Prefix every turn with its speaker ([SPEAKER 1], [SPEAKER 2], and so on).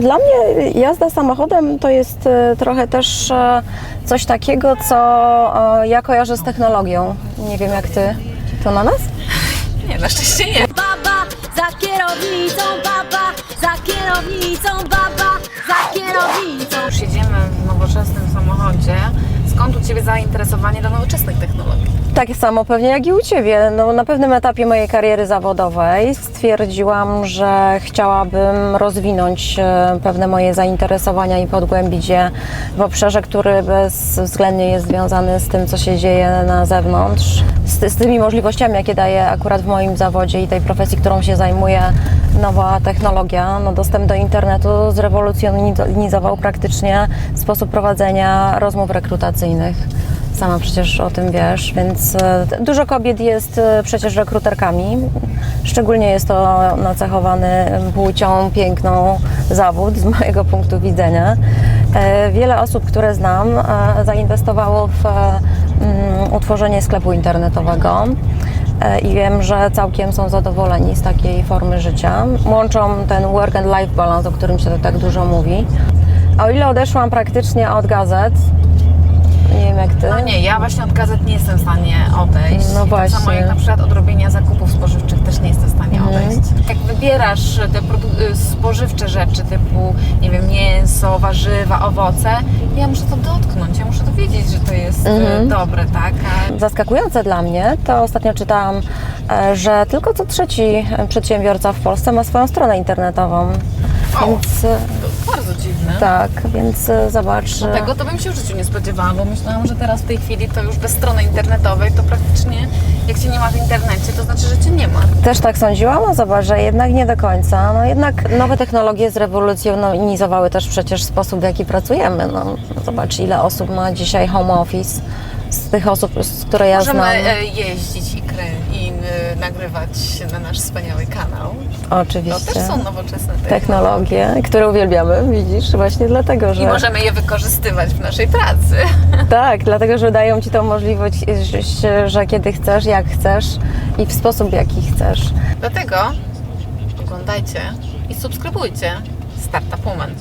[SPEAKER 1] dla mnie jazda samochodem to jest e, trochę też e, coś takiego, co e, ja kojarzę z technologią. Nie wiem jak ty. To na nas?
[SPEAKER 2] Nie, na szczęście nie.
[SPEAKER 3] Baba za kierownicą, baba za kierownicą, baba za kierownicą.
[SPEAKER 2] Już jedziemy w nowoczesnym samochodzie. Skąd u Ciebie zainteresowanie do nowoczesnych technologii?
[SPEAKER 1] Tak samo pewnie jak i u Ciebie. No, na pewnym etapie mojej kariery zawodowej stwierdziłam, że chciałabym rozwinąć e, pewne moje zainteresowania i podgłębić je w obszarze, który bezwzględnie jest związany z tym, co się dzieje na zewnątrz, z, z tymi możliwościami, jakie daje akurat w moim zawodzie i tej profesji, którą się zajmuję, nowa technologia. No, dostęp do internetu zrewolucjonizował praktycznie sposób prowadzenia rozmów rekrutacyjnych. Sama przecież o tym wiesz, więc e, dużo kobiet jest e, przecież rekruterkami. Szczególnie jest to nacechowany płcią piękną zawód z mojego punktu widzenia. E, Wiele osób, które znam, zainwestowało w utworzenie sklepu internetowego E, i wiem, że całkiem są zadowoleni z takiej formy życia. Łączą ten work and life balance, o którym się tak dużo mówi. A o ile odeszłam praktycznie od gazet, nie wiem jak ty.
[SPEAKER 2] No nie, ja właśnie od gazet nie jestem w stanie odejść.
[SPEAKER 1] No
[SPEAKER 2] I Tak samo
[SPEAKER 1] właśnie.
[SPEAKER 2] jak na przykład od robienia zakupów spożywczych też nie jestem w stanie
[SPEAKER 1] Mhm.
[SPEAKER 2] odejść. Jak wybierasz te y, spożywcze rzeczy typu, nie wiem, mięso, warzywa, owoce, ja muszę to dotknąć, ja muszę to wiedzieć, że to jest y,
[SPEAKER 1] Mhm.
[SPEAKER 2] tak?
[SPEAKER 1] Zaskakujące dla mnie, to ostatnio czytałam, e, że tylko co trzeci przedsiębiorca w Polsce ma swoją stronę internetową. Więc e,
[SPEAKER 2] to bardzo dziwne.
[SPEAKER 1] tak, więc e, zobacz. e,
[SPEAKER 2] Tego to bym się w życiu nie spodziewała, bo myślałam, że teraz w tej chwili to już bez strony internetowej to praktycznie jak Cię nie ma w internecie, to znaczy, że Cię nie ma.
[SPEAKER 1] Też tak sądziłam, no zobacz, że jednak nie do końca. No jednak nowe technologie zrewolucjonizowały też przecież sposób, w jaki pracujemy. No, zobacz, ile osób ma dzisiaj home office. Z tych osób, z które ja
[SPEAKER 2] Możemy
[SPEAKER 1] znam.
[SPEAKER 2] e, jeździć i, e, nagrywać na nasz wspaniały kanał. To
[SPEAKER 1] Oczywiście.
[SPEAKER 2] też są nowoczesne technologie.
[SPEAKER 1] Technologie, które uwielbiamy, widzisz, właśnie dlatego, że.
[SPEAKER 2] I możemy je wykorzystywać w naszej pracy.
[SPEAKER 1] Tak, dlatego, że dają ci tą możliwość, że- że kiedy chcesz, jak chcesz i w sposób, jaki chcesz.
[SPEAKER 2] Dlatego oglądajcie i subskrybujcie Startup Moment.